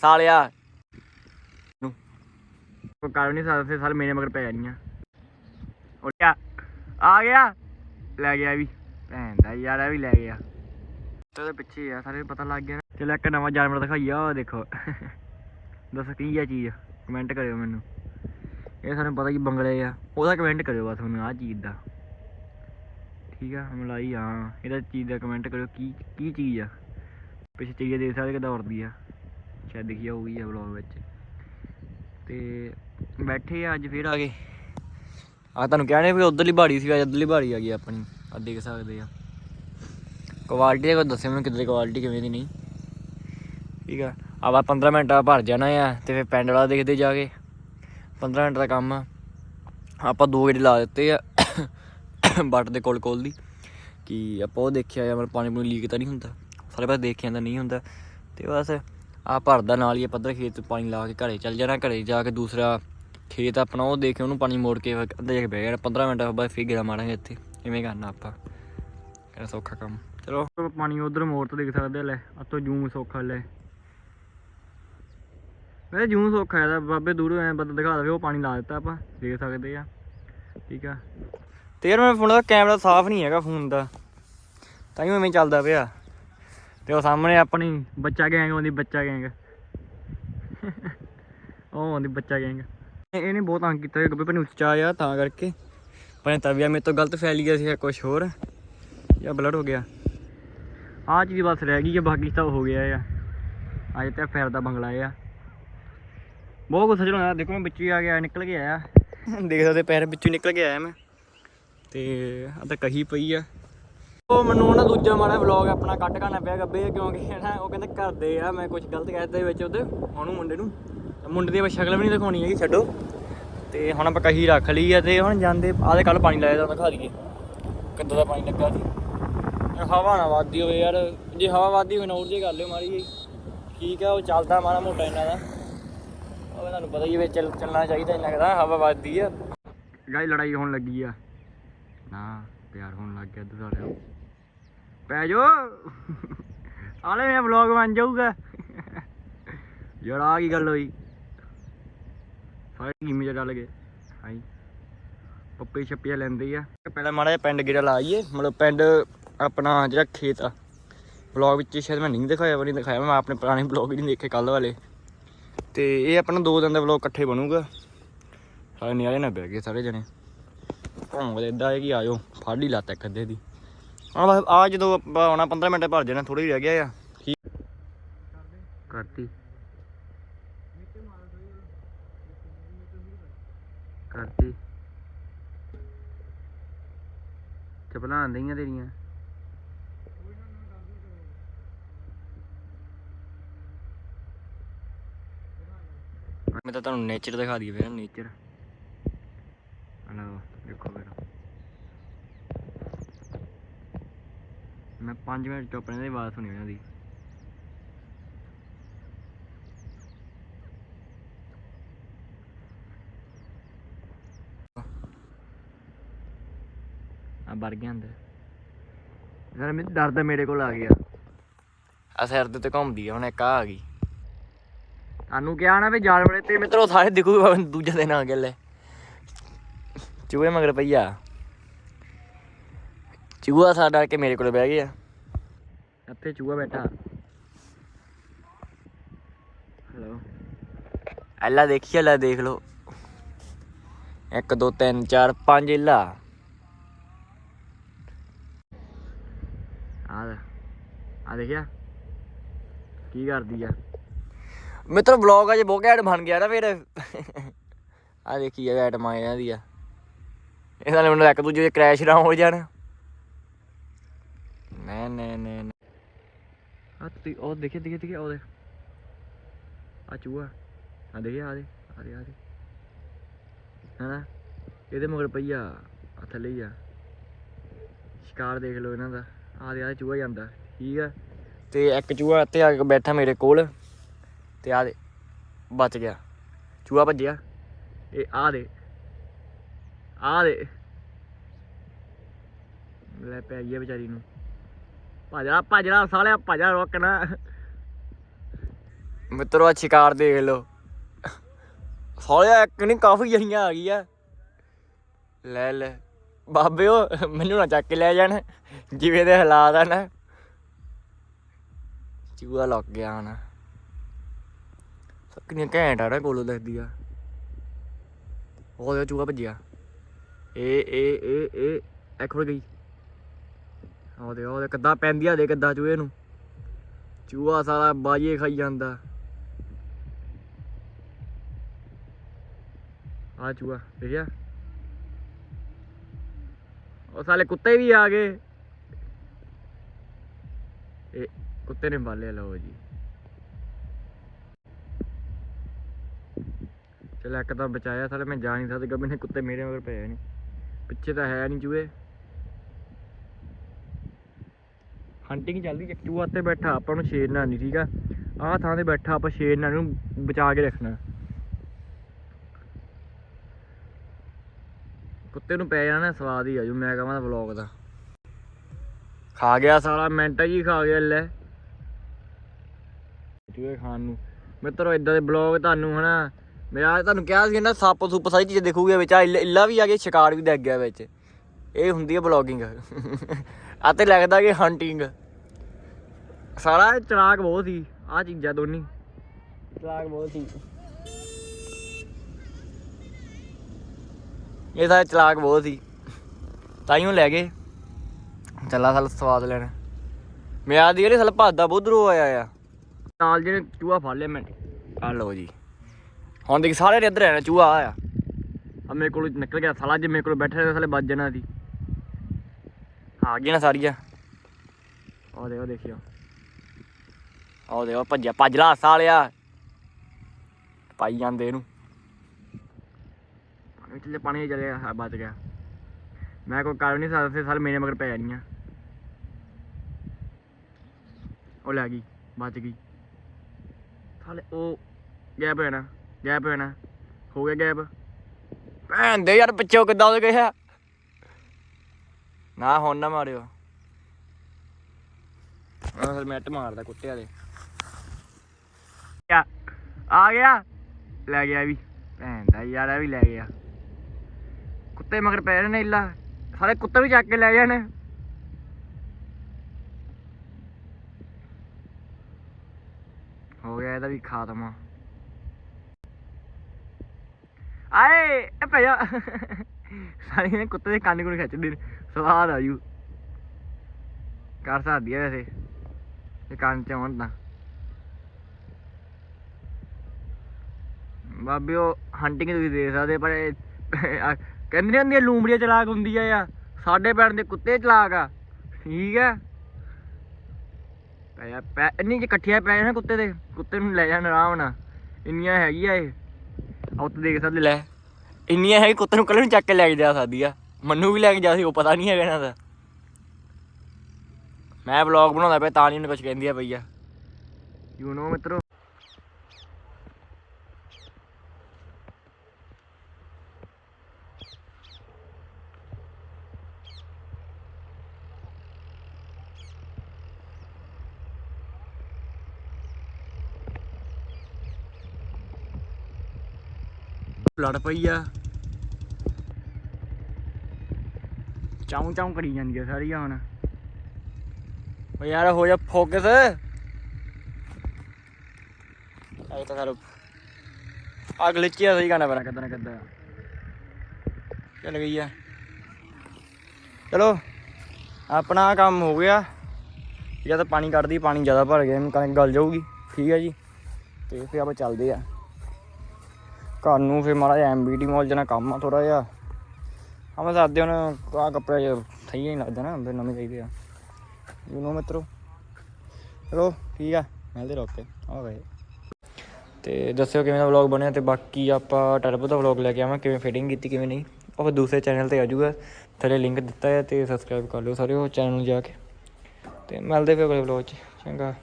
ਸਾਲਿਆ। ਨੂੰ। ਕੋਈ ਕਰ ਨਹੀਂ ਸਕਦੇ ਸਾਰੇ ਮੇਰੇ ਮਗਰ ਪੈ ਜਾਣੀਆਂ। ਉੱਠਿਆ ਆ ਗਿਆ। ਲੈ ਗਿਆ ਵੀ। ਭੈਣ ਦਾ ਯਾਰ, ਇਹ ਵੀ ਲੈ ਗਿਆ। ਤੇ ਪਿੱਛੇ ਆ ਸਾਰੇ ਪਤਾ ਲੱਗ ਗਿਆ ਨਾ। ਇੱਕ ਨਵਾਂ ਜਾਨਵਰ ਦਿਖਾਈਆ ਉਹ ਦੇਖੋ। ਦੱਸੋ ਕੀ ਆ ਚੀਜ਼? ਕਮੈਂਟ ਕਰਿਓ ਮੈਨੂੰ। ਇਹ ਸਾਨੂੰ ਪਤਾ ਕੀ ਬੰਗਲੇ ਆ। ਉਹਦਾ ਕਮੈਂਟ ਕਰਿਓ ਬਸ ਮੈਨੂੰ ਆਹ ਚੀਜ਼ ਦਾ। ਠੀਕ ਆ ਮਲਾਈ ਹਾਂ ਇਹਦਾ ਚੀਜ਼ ਦਾ ਕਮੈਂਟ ਕਰਿਓ, ਕੀ ਕੀ ਚੀਜ਼ ਆ? ਪਿੱਛੇ ਚੀਜ਼ ਦੇ ਸਕਦੇ ਕਿਦਾਂ ਉੜਦੀ ਆ। ਸ਼ਾਇਦ ਦਿਖੀ ਹੋਊਗੀ ਆ ਵਲੌਗ ਵਿੱਚ। ਤੇ ਬੈਠੇ ਆ ਅੱਜ ਫੇਰ ਆ ਗਏ ਆ ਤੁਹਾਨੂੰ ਕਹਿਣੇ ਵੀ ਉਧਰਲੀ ਬਾੜੀ ਸੀ, ਅੱਜ ਉਧਰਲੀ ਬਾੜੀ ਆ ਗਈ ਆਪਣੀ। ਆ ਦੇਖ ਸਕਦੇ ਆ। ਕੁਆਲਿਟੀ ਦਾ ਕੋਈ ਦੱਸਿਓ ਮੈਨੂੰ ਕਿੱਦਾਂ ਦੀ ਕੁਆਲਿਟੀ ਕਿਵੇਂ ਦੀ ਨਹੀਂ। ਠੀਕ ਆ। ਆਵਾ 15 ਮਿੰਟ ਆ, ਭਰ ਜਾਣਾ ਆ, ਤੇ ਫਿਰ ਪਿੰਡ ਵਾਲਾ ਦੇਖਦੇ ਜਾ ਕੇ। 15 ਮਿੰਟ ਦਾ ਕੰਮ ਆ। ਆਪਾਂ ਦੋ ਗੇੜੇ ਲਾ ਦਿੱਤੇ ਆ ਬੱਟ ਦੇ ਕੋਲ ਕੋਲ ਦੀ। ਕਿ ਆਪਾਂ ਉਹ ਦੇਖਿਆ ਆ, ਮਤਲਬ ਪਾਣੀ ਪੂਣੀ ਲੀਕ ਤਾਂ ਨਹੀਂ ਹੁੰਦਾ। ਸਾਰੇ ਪਾਸੇ ਦੇਖਿਆ ਤਾਂ ਨਹੀਂ ਹੁੰਦਾ। ਤੇ ਬਸ ਆ ਭਰਦਾ ਨਾਲ ਹੀ ਆ ਪੱਧਰ ਖੇਤ 'ਚ ਪਾਣੀ ਲਾ ਕੇ ਘਰੇ ਚੱਲ ਜਾਣਾ, ਘਰੇ ਜਾ ਕੇ ਦੂਸਰਾ ਖੇਤ ਆਪਣਾ ਉਹ ਦੇਖ ਕੇ ਉਹਨੂੰ ਪਾਣੀ ਮੋੜ ਕੇ ਫਿਰ ਅੱਧੇ ਜਾ ਕੇ ਬਹਿ ਜਾਣਾ 15 ਮਿੰਟ ਬਾਅਦ ਫਿਰ ਗੇੜਾ ਮਾਰਾਂਗੇ ਇੱਥੇ, ਇਵੇਂ ਕਰਨਾ ਆਪਾਂ। ਕਿਹੜਾ ਸੌਖਾ ਕੰਮ। ਚਲੋ, ਪਾਣੀ ਉਧਰ ਮੋੜ ਤੋਂ ਦੇਖ ਸਕਦੇ ਆ, ਲੈ ਆਤੋਂ ਜੂਮ ਸੌਖਾ, ਲੈ। ਮੈਂ ਜੂਮ ਸੌਖਾ ਹੈ ਬਾਬੇ ਦੂਰੋਂ ਐ ਬੰਦਾ ਦਿਖਾ ਦਵੇ, ਉਹ ਪਾਣੀ ਲਾ ਦਿੱਤਾ ਆਪਾਂ, ਦੇਖ ਸਕਦੇ ਆ। ਠੀਕ ਆ। ਤੇ ਯਾਰ ਮੇਰੇ ਫੋਨ ਦਾ ਕੈਮਰਾ ਸਾਫ਼ ਨਹੀਂ ਹੈਗਾ ਫੋਨ ਦਾ, ਤਾਂ ਹੀ ਐਵੇਂ ਚੱਲਦਾ ਪਿਆ। ਤੇ ਉਹ ਸਾਹਮਣੇ ਆਪਣੀ ਬੱਚਾ ਗੈਂਗ ਆਉਂਦੀ ਬੱਚਾ ਗੈਂਗ ਉਹ ਆਉਂਦੀ ਬੱਚਾ ਗੈਂਗ ਇਹਨੇ ਬਹੁਤ ਤੰਗ ਕੀਤਾ ਗੱਬੇ ਪਰ ਉੱਚਾ ਆ ਤਾਂ ਕਰਕੇ। ਪਰ ਤਵੀਆ ਮੇਰੇ ਤੋਂ ਗਲਤ ਫੈਲ ਗਿਆ ਸੀ ਕੁਝ ਹੋਰ। ਜਾਂ ਬਲਡ ਹੋ ਗਿਆ। ਆਹ ਚੀਜ਼ ਬਸ ਰਹਿ ਗਈ ਹੈ ਬਾਕੀ ਤਾਂ ਹੋ ਗਿਆ ਆ। ਅੱਜ ਤੇ ਫੇਰ ਦਾ ਬੰਗਲਾ ਆ। ਬਹੁਤ ਗੁੱਸਾ ਚਲਾਉਂਦਾ ਦੇਖੋ ਮੈਂ ਵਿੱਚੋਂ ਆ ਗਿਆ ਨਿਕਲ ਕੇ ਆਇਆ। ਦੇਖ ਸਕਦੇ ਪੈਰ ਵਿੱਚੋਂ ਨਿਕਲ ਕੇ ਆਇਆ ਮੈਂ। ਤੇ ਆ ਤਾਂ ਕਹੀ ਪਈ ਆ। ਉਹ ਮੈਨੂੰ ਨਾ ਦੂਜਾ ਮਾੜਾ ਵਲੌਗ ਆਪਣਾ ਕੱਟ ਕਰਨਾ ਪਿਆ ਗੱਬੇ, ਕਿਉਂਕਿ ਹਨਾ, ਉਹ ਕਹਿੰਦੇ ਕਰਦੇ ਆ, ਮੈਂ ਕੁਝ ਗਲਤ ਕਹਿ ਵਿੱਚ ਉਹਦੇ, ਉਹਨੂੰ ਮੁੰਡੇ ਨੂੰ। ਮੁੰਡੇ ਦੀ ਆਪਾਂ ਸ਼ਕਲ ਵੀ ਨਹੀਂ ਦਿਖਾਉਣੀ ਹੈਗੀ, ਛੱਡੋ। ਤੇ ਹੁਣ ਆਪਾਂ ਕਹੀ ਰੱਖ ਲਈ ਆ ਤੇ ਹੁਣ ਜਾਂਦੇ ਆਦੇ ਕੱਲ ਪਾਣੀ ਲਾਇਆ ਤਾਂ ਦਿਖਾ ਦਈਏ, ਕਿੱਦਾਂ ਦਾ ਪਾਣੀ ਲੱਗਾ ਸੀ। ਹਵਾ ਨਾ ਵੱਧਦੀ ਹੋਵੇ ਯਾਰ, ਜੇ ਹਵਾ ਵੱਧਦੀ ਹੋਵੇ ਨਾ ਉੜ ਜੇ ਕਰ ਮਾਰੀ ਠੀਕ ਆ, ਉਹ ਚੱਲਦਾ ਮਾੜਾ ਮੋਟਾ ਇਹਨਾਂ ਦਾ। ਉਹ ਤੁਹਾਨੂੰ ਪਤਾ ਹੀ ਹੈ ਚੱਲ, ਚੱਲਣਾ ਚਾਹੀਦਾ ਇੰਨਾ ਕਦਾ ਹਵਾ ਵੱਧਦੀ ਆ। ਗਾਈ ਲੜਾਈ ਹੋਣ ਲੱਗੀ ਆ। ਨਾ, ਪਿਆਰ ਹੋਣ ਲੱਗ ਗਿਆ ਦੁਸਾਲੇ ਪੈ ਜੋ ਆਲੇ ਮੇਰਾ ਵਲੌਗ ਬਣ ਜਾਊਗਾ। ਯਾਰ ਆ ਕੀ ਗੱਲ ਹੋਈ? ਸਾਰੇ ਗੀਮੇ ਚ ਡਲ ਗਏ। ਹਾਈ ਪੱਪੇ ਛੱਪੀਆਂ ਲੈਂਦੇ ਆ। ਪਹਿਲਾਂ ਮਾੜਾ ਜਿਹਾ ਪਿੰਡ ਗੇੜਾ ਲਾਈਏ। ਮਤਲਬ ਪਿੰਡ ਆਪਣਾ ਜਿਹੜਾ ਖੇਤ ਆ। ਵਲੌਗ ਵਿੱਚ ਸ਼ਾਇਦ ਮੈਂ ਨਹੀਂ ਦਿਖਾਇਆ ਵਾ ਨਹੀਂ ਦਿਖਾਇਆ। ਮੈਂ ਆਪਣੇ ਪੁਰਾਣੇ ਵਲੌਗ ਹੀ ਨਹੀਂ ਦੇਖੇ ਕੱਲ ਵਾਲੇ। ਤੇ ਇਹ ਆਪਣਾ ਦੋ ਦਿਨ ਦਾ ਵਲੌਗ ਇਕੱਠੇ ਬਣੂਗਾ। ਸਾਰੇ ਨਿਆਰੇ ਨਾ ਬਹਿ ਗਏ ਸਾਰੇ ਜਣੇ। ਭੌਂਕਦੇ ਇਦਾਂ ਹੈ ਕਿ ਆਜੋ ਫੜ ਹੀ ਲੱਤ ਇੱਕ ਅੱਧੇ ਦੀ। ਬਸ ਆ ਜਦੋਂ ਆਪਾਂ ਆਉਣਾ 15 ਮਿੰਟ ਭਰ ਜਾਣਾ ਥੋੜੀ ਰਹਿ ਗਿਆ ਆ। ਠੀਕ ਕਰਤੀ। ਕਰਤੀ ਚਪਲਾਂ ਆਂਦੀਆਂ ਤੇਰੀਆਂ। ਮੈਂ ਤਾਂ ਤੁਹਾਨੂੰ ਨੇਚਰ ਦਿਖਾ ਦਈਏ ਫਿਰ ਨੇਚਰ ਹਲੋ ਦੇਖੋ ਫਿਰ। ਮੈਂ 5 ਮਿੰਟ ਚੁੱਪ ਰਹਿੰਦੇ ਬਾਤ ਸੁਣੀ ਉਹਨਾਂ ਦੀ ਆ ਵੜ ਗਿਆ ਅੰਦਰ। ਯਾਰ ਮੈਨੂੰ ਡਰਦਾ ਮੇਰੇ ਕੋਲ ਆ ਗਿਆ। ਆ ਸਿਰ ਦੇ ਤੇ ਘੁੰਮਦੀ ਆ ਹੁਣ ਇੱਕ ਆ ਆ ਗਈ। ਤੁਹਾਨੂੰ ਕਿਹਾ ਨਾ ਵੀ ਜਾਨਵਰ ਤੇ ਮਿੱਤਰੋ ਸਾਰੇ ਦਿਖੂ ਦੂਜਾ ਦਿਨ ਆ ਗਿਆ ਲੈ। ਚੂਹੇ ਮਗਰ ਪਈਆ ਚੂਹਾ ਸਾ ਡਰ ਕੇ ਮੇਰੇ ਕੋਲ ਬਹਿ ਗਿਆ। ਇੱਥੇ ਚੂਹਾ ਬੈਠਾ। ਹਲੋ ਅੱਲਾ ਦੇਖੀ ਅੱਲਾ ਦੇਖ ਲੋ 1 2 3 4 5 ਇੱਲਾ। ਆ ਲੈ। ਆ ਦੇਖਿਆ? ਕੀ ਕਰਦੀ ਆ? ਮਿੱਤਰ ਵਲੌਗ ਅਜੇ ਬਹੁਤ ਘੈਂਟ ਬਣ ਗਿਆ ਨਾ ਫਿਰ। ਆ ਦੇਖੀ ਆ ਐਟਮਾਂ ਇਹਨਾਂ ਦੀ ਆ। ਇਹਨਾਂ ਨੇ ਮੈਨੂੰ ਇੱਕ ਦੂਜੇ ਦੇ ਕ੍ਰੈਸ਼ ਨਾ ਹੋ ਜਾਣ। ਨਹੀਂ ਨਹੀਂ ਨਹੀਂ ਨਹੀਂ। ਆ ਤੀ ਉਹ ਦੇਖੇ ਦੇਖੇ ਦੇਖੇ, ਉਹ ਦੇ ਆ ਚੂਹਾ। ਆ ਦੇਖਿਆ ਆ ਦੇ ਆ ਦੇ ਆ ਦੇ। ਹਾਂ ਇਹਦੇ ਮਗਰ ਪਈਆ ਆ ਥੱਲੇ ਹੀ ਸ਼ਿਕਾਰ ਦੇਖ ਲਓ ਇਹਨਾਂ ਦਾ। ਆ ਦੇ, ਆ ਚੂਹਾ ਜਾਂਦਾ। ਠੀਕ ਆ? ਤੇ ਇੱਕ ਚੂਹਾ ਇੱਥੇ ਆ ਕੇ ਬੈਠਾ ਮੇਰੇ ਕੋਲ। ਤੇ ਆ ਦੇ, ਬਚ ਗਿਆ। ਚੂਹਾ ਭੱਜਿਆ। ਇਹ ਆ ਦੇ। ਆ ਦੇ। ਲੈ ਪੈ ਗਿਆ ਆ ਵਿਚਾਰੀ ਨੂੰ। ਭਜਾ ਭਜਾ ਸਾਲਿਆ ਭਜਾ ਰੋਕਣਾ ਮਿੱਤਰੋ ਆ ਸ਼ਿਕਾਰ ਦੇਖ ਲਓ। ਸਾਲਿਆ, ਇੱਕ ਨਹੀਂ, ਕਾਫੀ ਜਣੀਆਂ ਆ ਗਈਆਂ। ਲੈ ਲੈ। ਬਾਬਿਓ, ਮੈਨੂੰ ਨਾ ਚੱਕ ਕੇ ਲੈ ਜਾਣ, ਜਿਵੇਂ ਦੇ ਹਾਲਾਤ ਆ ਨਾ। ਚੂਹਾ ਲੱਗ ਗਿਆ ਹੁਣ। ਕਿੰਨੀਆਂ ਘੈਂਟ ਆ ਨਾ ਕੋਲੋਂ ਦਿਖਦੀ ਆ ਉਹ ਚੂਹਾ ਭੱਜਿਆ। ਏ ਏ ਏ ਏ ਐ ਖੁੱਲ ਗਈ। ਉਹਦੇ ਉਹਦੇ ਕਿੱਦਾਂ ਪੈਂਦੀ ਆ ਦੇ ਕਿੱਦਾਂ ਚੂਹੇ ਨੂੰ। ਚੂਹਾ ਸਾਲਾ ਬਾਜੇ ਖਾਈ ਜਾਂਦਾ। ਆ ਚੂਹਾ, ਦੇਖਿਆ? ਉਹ ਸਾਲੇ ਕੁੱਤੇ ਵੀ ਆ ਗਏ। ਇਹ ਕੁੱਤੇ ਨੇ ਪਾਲਿਆ ਲਓ ਜੀ। ਚਲ ਇੱਕ ਤਾਂ ਬਚਾਇਆ ਸਾਲੇ, ਮੈਂ ਜਾ ਨਹੀਂ ਸਕਦਾ ਗੱਬੇ ਨੇ ਕੁੱਤੇ ਮੇਰੇ ਮਗਰ ਪਏ ਨਹੀਂ ਪਿੱਛੇ ਤਾਂ ਹੈ ਨਹੀਂ ਚੂਹੇ। ਹੰਟਿੰਗ ਚੱਲਦੀ ਜੇ ਚੂਹਾ ਤੇ ਬੈਠਾ, ਆਪਾਂ ਨੂੰ ਛੇੜਨਾ ਨਹੀਂ ਠੀਕ ਆ? ਆਹ ਥਾਂ ਤੇ ਬੈਠਾ, ਆਪਾਂ ਛੇੜਨਾ ਨੂੰ ਬਚਾ ਕੇ ਰੱਖਣਾ। ਕੁੱਤੇ ਨੂੰ ਪੈ ਜਾਣਾ, ਸਵਾਦ ਹੀ ਆ ਆਜੂ ਮੈਂ ਕਹਾਂ ਦਾ ਵਲੌਗ ਦਾ। ਖਾ ਗਿਆ ਸਾਲਾ, ਮਿੰਟ ਜੀ ਖਾ ਗਿਆ ਲੈ। ਚੂਹੇ ਖਾਣ ਨੂੰ। ਮਿੱਤਰੋ ਇਦਾਂ ਦੇ ਬਲੌਗ ਤੁਹਾਨੂੰ, ਹਨਾ? ਮੇਰਾ ਤੁਹਾਨੂੰ ਕਿਹਾ ਸੀ ਨਾ ਸੱਪ ਸੁੱਪ ਸਾਰੀ ਚੀਜ਼ ਦੇਖੂਗੇ ਵਿੱਚ ਆ ਇੱਲਾ ਵੀ ਆ ਗਿਆ, ਸ਼ਿਕਾਰ ਵੀ ਦਿਖ ਗਿਆ ਵਿੱਚ। ਇਹ ਹੁੰਦੀ ਹੈ ਬਲੌਗਿੰਗ ਆ ਤੇ ਲੱਗਦਾ ਕਿ ਹੰਟਿੰਗ ਸਾਰਾ ਚਲਾਕ ਬਹੁਤ ਸੀ। ਆ ਚੀਜ਼ਾਂ ਦੋਨੀ। ਚਲਾਕ ਬਹੁਤ ਸੀ। ਇਹ ਤਾਂ ਚਲਾਕ ਬਹੁਤ ਸੀ। ਤਾਈਓ ਲੈ ਗਏ। ਚੱਲਾ ਸਾਲ ਸਵਾਦ ਲੈਣਾ। ਮੈਂ ਆਦੀ ਜਿਹੜੇ ਸਾਲ ਭਾਦਾ ਬੁੱਧਰੋਂ ਆਇਆ ਆ। ਨਾਲ ਜਿਹੜੇ ਚੂਹਾ ਫੜ ਲਿਆ ਮੈਂ। ਆ ਲਓ ਜੀ। ਹੁਣ ਦੇਖ ਸਾਰੇ ਇੱਧਰ ਆਣਾ ਚੂਹਾ ਆਇਆ ਆ। ਮੇਰੇ ਕੋਲ ਨਿਕਲ ਗਿਆ। ਸਾਲਾ ਜੇ ਮੇਰੇ ਕੋਲ ਬੈਠਾ ਰਿਹਾ ਸਾਲੇ ਵੱਜ ਜਾਣਾ ਸੀ। ਆ ਗਈਆਂ ਸਾਰੀਆਂ। ਉਹ ਦੇਖੋ ਦੇਖਿਓ ਉਹ ਦੇਖੋ ਭੱਜਿਆ ਭੱਜ ਲਾ ਸਾਲਿਆ ਪਾਈ ਜਾਂਦੇ ਇਹਨੂੰ। ਪਾਣੀ ਥੱਲੇ ਪਾਣੀ ਚਲੇ ਗਿਆ ਬਚ ਗਿਆ। ਮੈਂ ਕੋਈ ਕਰ ਨਹੀਂ ਸਕਦਾ ਸੀ ਸਾਲ ਮੇਰੇ ਮਗਰ ਪੈ ਜਾਣੀਆਂ। ਉਹ ਲੈ ਗਈ ਬਚ ਗਈ। ਸਾਲੇ ਉਹ ਗੈਪ ਹੋਣਾ ਗੈਪ ਹੋਣਾ ਹੋ ਗਿਆ ਗੈਪ। ਭੈਣ ਦੇ ਯਾਰ ਪਿੱਛੇ ਕਿੱਦਾਂ ਉਹਦੇ ਗਿਆ ਨਾ ਹੁਣ ਨਾ ਮਾਰਿਓ। ਆਹ ਫਿਰ ਮੈਟ ਮਾਰਦਾ ਕੁੱਤੇ ਵਾਲੇ। ਆ ਆ ਗਿਆ। ਲੈ ਗਿਆ ਵੀ। ਭੈਣ ਦਾ ਯਾਰ ਇਹ ਵੀ ਲੈ ਗਿਆ। ਕੁੱਤੇ ਮਗਰ ਪੈ ਰਹੇ ਨੇ ਇੱਲਾ। ਸਾਰੇ ਕੁੱਤੇ ਵੀ ਚੱਕ ਕੇ ਲੈ ਜਾਣ। ਹੋ ਗਿਆ ਇਹਦਾ ਵੀ ਖਾਤਮਾ। ਆਏ ਇਹ ਭਈਆ ਸਾਰੇ ਨੇ ਕੁੱਤੇ ਦੇ ਕੰਨ ਕੋਲ ਖਿੱਚਦੇ ਨੇ ਸਵਾਦ ਆ ਜੂ। ਕਰ ਸਕਦੀ ਆ ਵੈਸੇ। ਇਹ ਕੰਨ ਚ ਆਉਣ ਤਾਂ। ਬਾਬਿਓ ਹੰਟਿੰਗ ਤੁਸੀਂ ਦੇਖ ਸਕਦੇ, ਪਰ ਇਹ ਆ, ਕਹਿੰਦੇ ਨੀ ਹੁੰਦੀਆਂ ਲੂੰਬੜੀਆਂ ਚਲਾਕ ਹੁੰਦੀ ਆ। ਸਾਡੇ ਪਿੰਡ ਦੇ ਕੁੱਤੇ ਚਲਾਕ ਆ। ਠੀਕ ਆ। ਪੈ ਪੈ, ਇੰਨੀ ਇਕੱਠੀਆਂ ਪੈ ਜਾਣ ਕੁੱਤੇ ਦੇ। ਕੁੱਤੇ ਨੂੰ ਲੈ ਜਾਣ ਆਰਾਮ ਨਾਲ। ਇੰਨੀਆਂ ਹੈਗੀਆਂ ਇਹ। ਆਉ ਤੇ ਦੇਖ ਸਕਦੇ, ਲੈ। ਇੰਨੀਆਂ ਹੈ ਕੁੱਤੇ ਨੂੰ ਕੱਲੇ ਨੂੰ ਚੱਕ ਕੇ ਲੈ ਕੇ ਜਾ ਸਕਦੀ ਆ। ਮੰਨੂ ਵੀ ਲੈ ਕੇ ਜਾ ਸੀ ਉਹ ਪਤਾ ਨਹੀਂ ਹੈਗਾ ਇਹਨਾਂ ਦਾ। ਮੈਂ ਵਲੌਗ ਬਣਾਉਂਦਾ ਪਿਆ ਤਾਂ ਨਹੀਂ ਉਹਨੇ ਕੁਝ ਕਹਿੰਦੀ ਆ ਪਈ ਆ। ਯੂ نو ਮਿੱਤਰੋ। ਲੜ ਪਈ ਆ। ਚਾਉਂ ਚਾਉਂ ਕਰੀ ਜਾਂਦੀਆਂ ਆ ਸਾਰੀਆਂ ਹੁਣ। ਓ ਯਾਰ, ਹੋ ਜਾ ਫੋਕਸ ਆਏ ਤਾਂ ਸਾਲੋ ਅਗਲੇ ਚੀਜ਼ ਸਹੀ ਗਾਣਾ ਬਣਾ ਕਿੱਦਾਂ ਨਾ ਕਿੱਦਾਂ ਚੱਲ ਗਈ ਆ। ਚਲੋ, ਆਪਣਾ ਕੰਮ ਹੋ ਗਿਆ। ਜਾਂ ਤਾਂ ਪਾਣੀ ਕੱਢਦੀ ਪਾਣੀ ਜ਼ਿਆਦਾ ਭਰ ਗਿਆ, ਇਹਨੂੰ ਕਣਕ ਗਲ ਜਾਊਗੀ। ਠੀਕ ਹੈ ਜੀ। ਤੇ ਫਿਰ ਆਪਾਂ ਚੱਲਦੇ ਆ। ਘਰ ਨੂੰ ਫਿਰ ਮਾੜਾ ਜਿਹਾ ਐਮਬੀਡੀ ਮੌਲ ਜਨਾ ਕੰਮ ਆ ਥੋੜਾ ਜਿਹਾ। ਹਾਂ ਮੈਂ ਸਾਦੇ ਹੁਣ ਆ ਕੱਪੜੇ ਜਿਹਾ ਸਹੀ ਨਹੀਂ ਲੱਗਦਾ ਨਾ, ਫਿਰ ਨਵੇਂ ਚਾਹੀਦੇ ਆ। ਯੂ نو ਮਿੱਤਰੋ? ਚਲੋ, ਠੀਕ ਆ, ਮਿਲਦੇ ਰਹੋ ਕੇ ਆ ਗਏ ਤੇ ਦੱਸਿਓ ਕਿਵੇਂ ਦਾ ਵਲੌਗ ਬਣਿਆ ਤੇ ਬਾਕੀ ਆਪਾਂ ਟਰਬੋ ਦਾ ਵਲੌਗ ਲੈ ਕੇ ਆਵਾਂ, ਕਿਵੇਂ ਫਿਟਿੰਗ ਕੀਤੀ, ਕਿਵੇਂ ਨਹੀਂ। ਉਹ ਦੂਸਰੇ ਚੈਨਲ ਤੇ ਆ ਜਾਊਗਾ। ਥੱਲੇ ਲਿੰਕ ਦਿੱਤਾ ਹੈ ਤੇ ਸਬਸਕ੍ਰਾਈਬ ਕਰ ਲਿਓ ਸਾਰੇ ਉਹ ਚੈਨਲ ਨੂੰ ਜਾ ਕੇ। ਤੇ ਮਿਲਦੇ ਫਿਰ ਅਗਲੇ ਵਲੌਗ 'ਚ। ਚੰਗਾ।